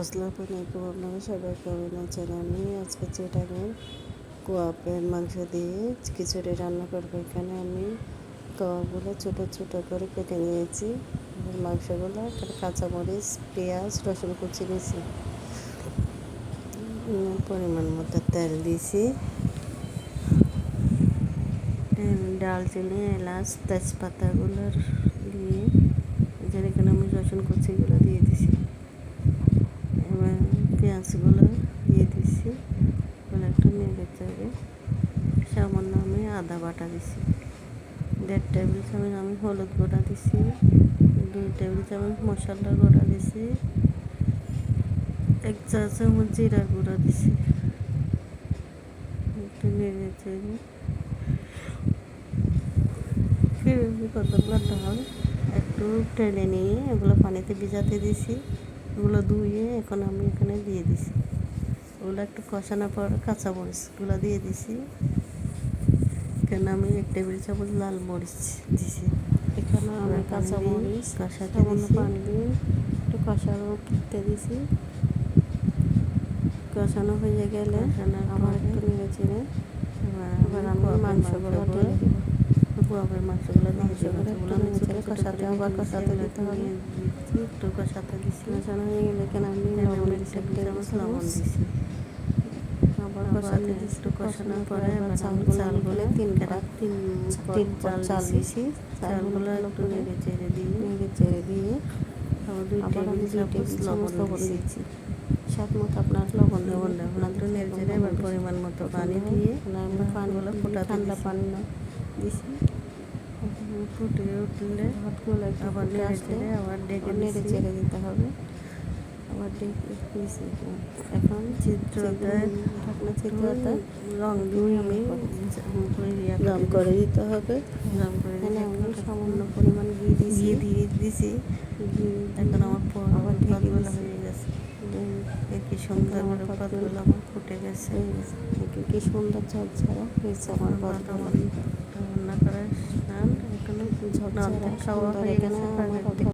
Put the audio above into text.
আসসালামু আলাইকুম, আপনারা সবাই কেমন আছেন? আমি আজকে চিটাগের কোয়াপের মাংস দিয়ে খিচুড়ি রান্না করব। এখানে আমি কোয়াগুলো ছোটো ছোটো করে কেটে নিয়েছি। মাংসগুলো কাঁচামরিচ, পেঁয়াজ, রসুন কুচি নিয়েছি পরিমাণ মতো তেল দিয়েছি। ডালচিনি, এলাচ তেজপাতাগুলোর দিয়ে এখানে আমি রসুন কুচিগুলো দিয়ে দিছি পেঁয়াজগুলো দিয়ে দিচ্ছি এগুলো একটু যেতে হবে। সামান্য আমি আদা বাটা দিছি। দেড় টেবিল চামচ আমি হলুদ গুঁড়া দিছি। দুই টেবিল চামচ মশলা গুঁড়া দিছি। এক চা চামচ জিরা গুঁড়া দিছি। একটু নেড়ে কীভাবে কতগুলো ডাল একটু টেনে নিয়ে এগুলো পানিতে ভিজাতে দিছি। এগুলো ধুয়ে এখন আমি এখানে দিয়ে দিছি। ওগুলো একটু কষানোর পর কাঁচা কাঁচামরিচগুলো দিয়ে দিছি। এখানে আমি এক টেবিল চামচ লাল মরিচ দিছি। এখানে আমি কাঁচা মরিচ কষাতে সামান্য দিছি। পানি দিয়ে একটু কষানো করতে দিছি। কষানো হয়ে গেলে আবার পরে একটু নেড়ে চেড়ে এবার এবার আমি মাংসগুলো ঢেলে দিব গোয়াবের মাংসগুলো মাংসগুলো আমি কষাতে আবার কষাতে দিতে হবে। একটু কষাতে দিছি কষানো হয়ে গেলে এখানে আমি লবণ টেবিল লবণ দিছি আবার আবার কষাতে একটু দিচ্ছি কষানোর পরে আমি চালগুলো চালগুলো তিন কেটে তিন তিন চাল চাল দিছি দিছি চালগুলো একটু নেড়ে চেড়ে দিয়ে নেড়ে চেড়ে দিয়ে আবার দুই আবার টেবিল চামচ লবণ লবণ দিছি দিচ্ছি স্বাদ মতো আপনার লবণ লবণ লবণ একটু নেড়ে চেড়ে এবার পরিমাণ মতো পানি দিয়ে পানিগুলো ফোটাতে ঠান্ডা পানি না দিছি ফুটে উঠলে ভাতগুলো আবার আসলে চেড়ে আবার ডেকে নেড়ে চেড়ে দিতে হবে। আবার ডেকে দিছি এখন চিত্রটা ঢাকনা চিত্রটা রং দিয়ে রং করে দিতে হবে রং করে এখানে দিয়ে সামান্য পরিমাণ ঘি দিয়েছি দিয়ে দিছি ঘি এখন আমার আবার ঢেকে হয়ে গেছে কি সুন্দর আমার পাতগুলো আমার ফুটে গেছে কি সুন্দর ঝরঝরা হয়েছে আমার ভাতগুলো এখানে সুন্দর এখানে